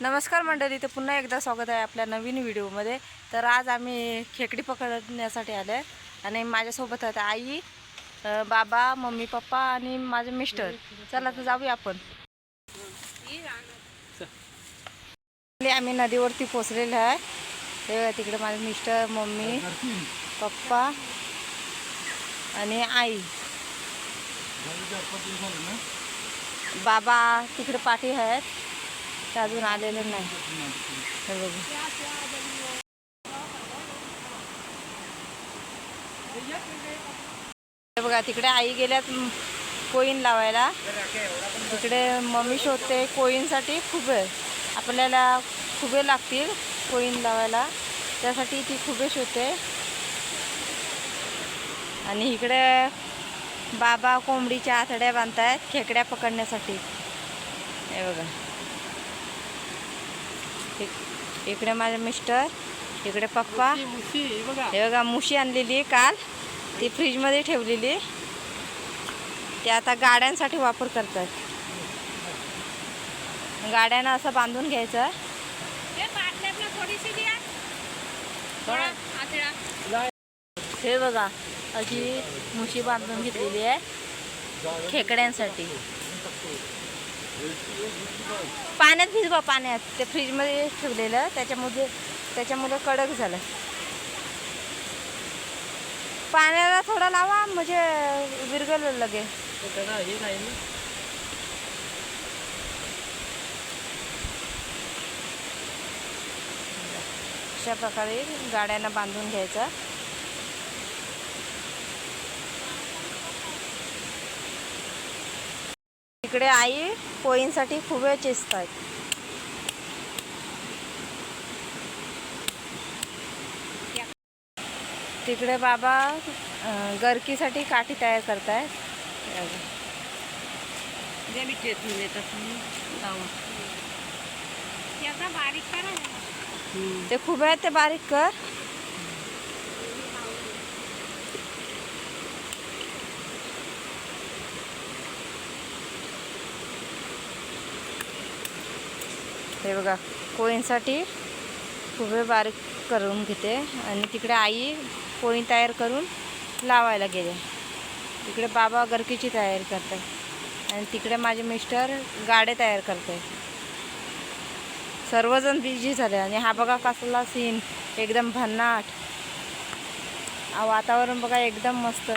नमस्कार मंडळी तर पुन्हा एकदा स्वागत आहे आपल्या नवीन व्हिडिओमध्ये. तर आज आम्ही खेकडी पकडण्यासाठी आलो आहे आणि माझ्यासोबत आहेत आई बाबा मम्मी पप्पा आणि माझे मिस्टर. चला तर जाऊया आपण. आम्ही नदीवरती पोचलेलो आहे. तिकडे माझे मिस्टर मम्मी पप्पा आणि आई. बाबा तिकडे पाठी आहेत. ते अजून आलेले नाही. हे बघा. हे बघा तिकडे आई गेल्यात कोईन लावायला. तिकडे मम्मी शोधते कोईनसाठी खुबे. आपल्याला खुबे लागतील कोईन लावायला. त्यासाठी ती खुबे शोधते. आणि इकडे बाबा कोंबडीच्या आतड्या बांधतायत खेकड्या पकडण्यासाठी. हे बघा. इकडे माझे मिस्टर इकडे पप्पा. हे बघा. मुशी आणलेली आहे काल. ती फ्रीजमध्ये ठेवलेली ते आता गाड्यांसाठी वापर करतात. गाड्यांना असं बांधून घ्यायचं. हे बघा अशी मुशी बांधून घेतलेली आहे. खेकड्यांसाठी. पाण्यात भिजवा पाण्यात. ते फ्रीजमध्ये ठेवलेलं त्याच्यामध्ये त्याच्यामुळे कडक झालं. पाण्याला थोडा लावा म्हणजे विरगल लगे अशा प्रकारे गाड्यांना बांधून घ्यायचं. इकडे आई पोळींसाठी खूप वेळ चेचत तिकडे बाबा गरकीसाठी काठी तयार करताय ते खूप आहेत ते बारीक कर. हे बघा पोळींसाठी खूप बारीक करून घेते आणि तिकडे आई पोळी तयार करून लावायला गेले. तिकडे बाबा गरकीची तयारी करते आणि तिकडे माझे मिस्टर गाडे तयार करते सर्वजण बिझी झाले आणि हा बघा कसला सीन एकदम भन्नाट. वातावरण बघा एकदम मस्त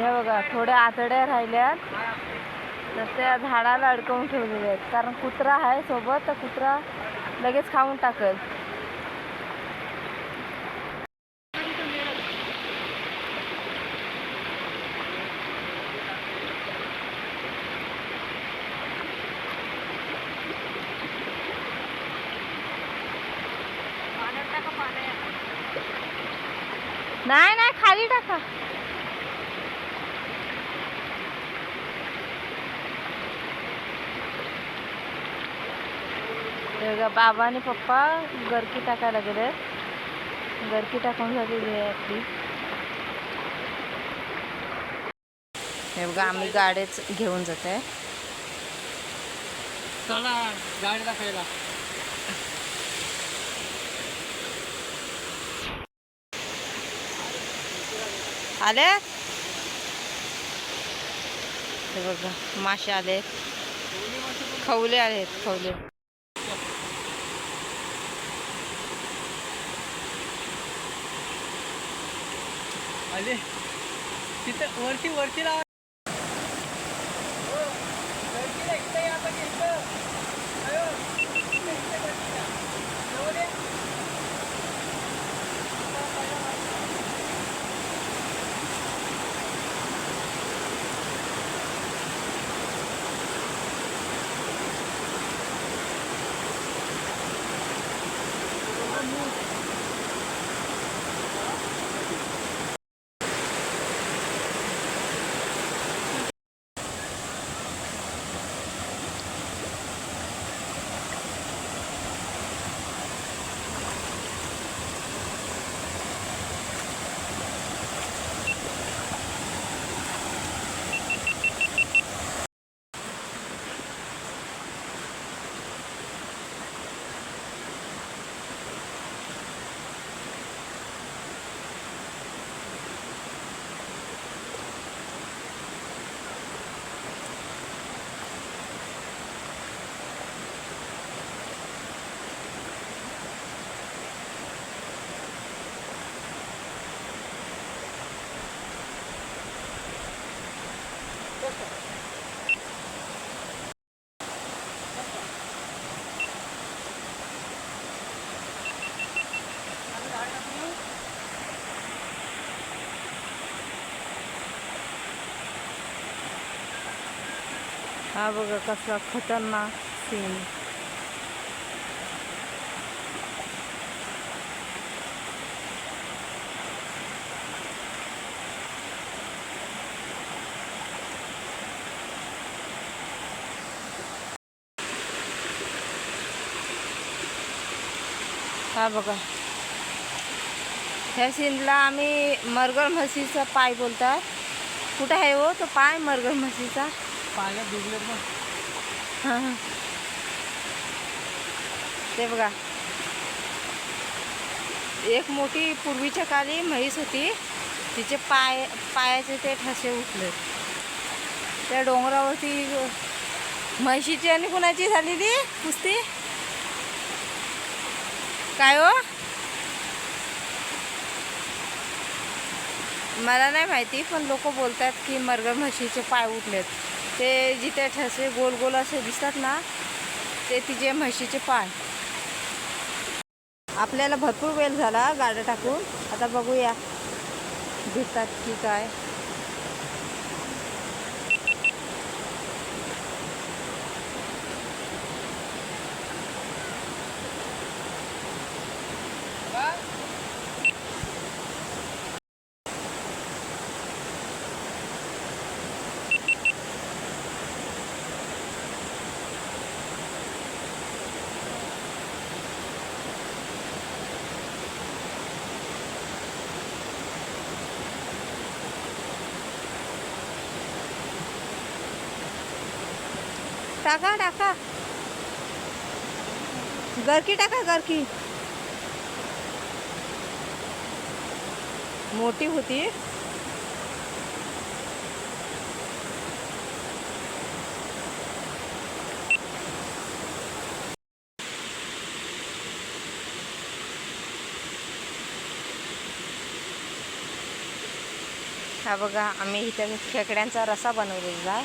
हे बघा थोड्या आतड्या राहिल्यात. तर त्या झाडाला अडकवून ठेवलेल्या आहेत. कारण कुत्रा आहे सोबत तर कुत्रा लगेच खाऊन टाकल. नाही नाही खाली टाका. बघा बाबा आणि पप्पा गरकी टाकायला गेले गरकी टाकून झालेली आहे आपली हे बघा आम्ही गाड्याच घेऊन जात आहे गाडी आले हे बघा मासे आले खवले आहेत खवले आले तिथं वरती वरती लावा हा बघा कसला खतरनाक सीन हा बघा. ह्या सीनला आम्ही मरगळ म्हशीचा पाय बोलतात. कुठं आहे हो? तो पाय मरगळ म्हशीचा. पाण्यात डुबले हा, हा. ते बघा. एक मोठी पूर्वीच्या काली म्हैस होती. तिचे पाय पायाचे ते ठसे उठले त्या डोंगरावरती म्हशीची आणि कुणाची झालेली? कुस्ती? काय हो? मला नाही माहिती पण लोक बोलतात की मरगर म्हशीचे पाय उठलेत. ते जिथे ठसे गोल गोल असे दिसतात ना ते तिचे म्हशीचे पाय. आपल्याला भरपूर वेळ झाला गाड्या टाकून. आता बघूया. भेटतात की काय? टाका टाका. गरकी टाका गरकी. मोठी होती. हा बघा आम्ही इथं खेकड्यांचा रसा बनवलेला आहे.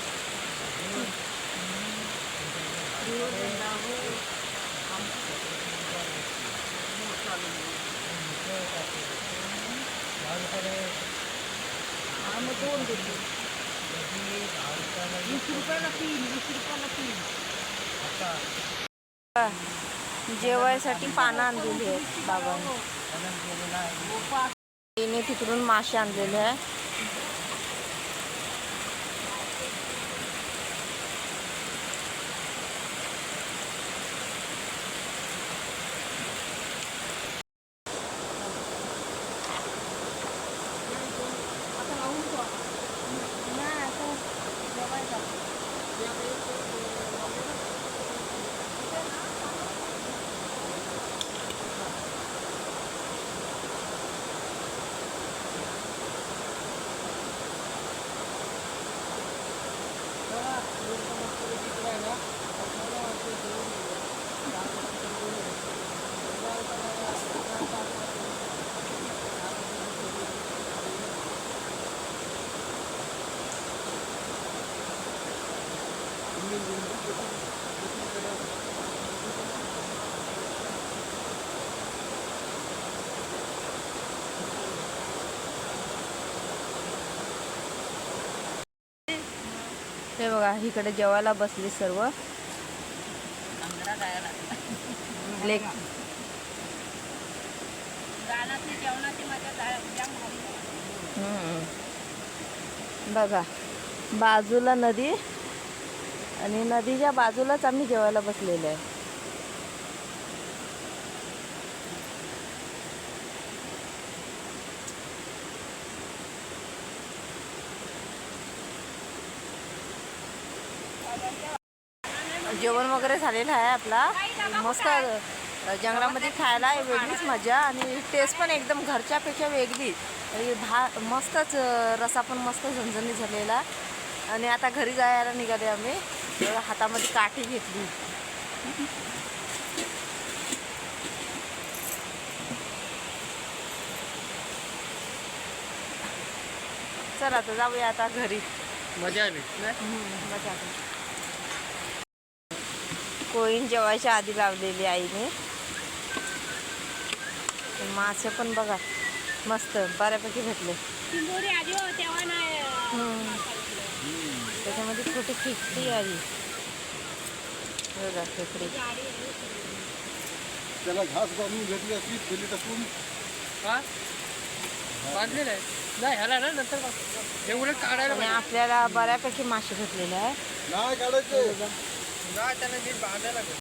वीस रुपयाला तीन वीस रुपयाला तीन जेवायसाठी पानं आणलेली आहेत बाबांनी. तिने तिकडून मासे आणलेले आहे हे बघा इकडे जेवायला बसली सर्व. लेक बघा बाजूला नदी. आणि नदीच्या बाजूलाच आम्ही जेवायला बसलेलो आहे. जेवण वगैरे झालेलं आहे आपला. मस्त जंगलामध्ये खायला वेगळीच मजा आणि टेस्ट पण एकदम घरच्यापेक्षा वेगळी. भा मस्तच रसा पण मस्त झणझणी झालेला. आणि आता घरी जायला निघाले आम्ही. तर हातामध्ये काठी घेतली. चला आता जाऊया आता घरी. मजा आली. नाही? मजा कोळीन जेवायच्या आधी लावलेली आईने. मासे पण बघा मस्त बऱ्यापैकी भेटले. हम्म. त्याच्यामध्ये छोटी खेकडी आली बघा खेकडी. त्याला घास बांधून घेतली असली खोली टाकून हा? बांधलेलं आहे? नाही ह्याला ना नंतर बघ. हे उलट काढायला आणि आपल्याला बऱ्यापैकी मासे भेटलेले आहे नाही काढायचे. नाही त्याला नीट बांधायला लागेल.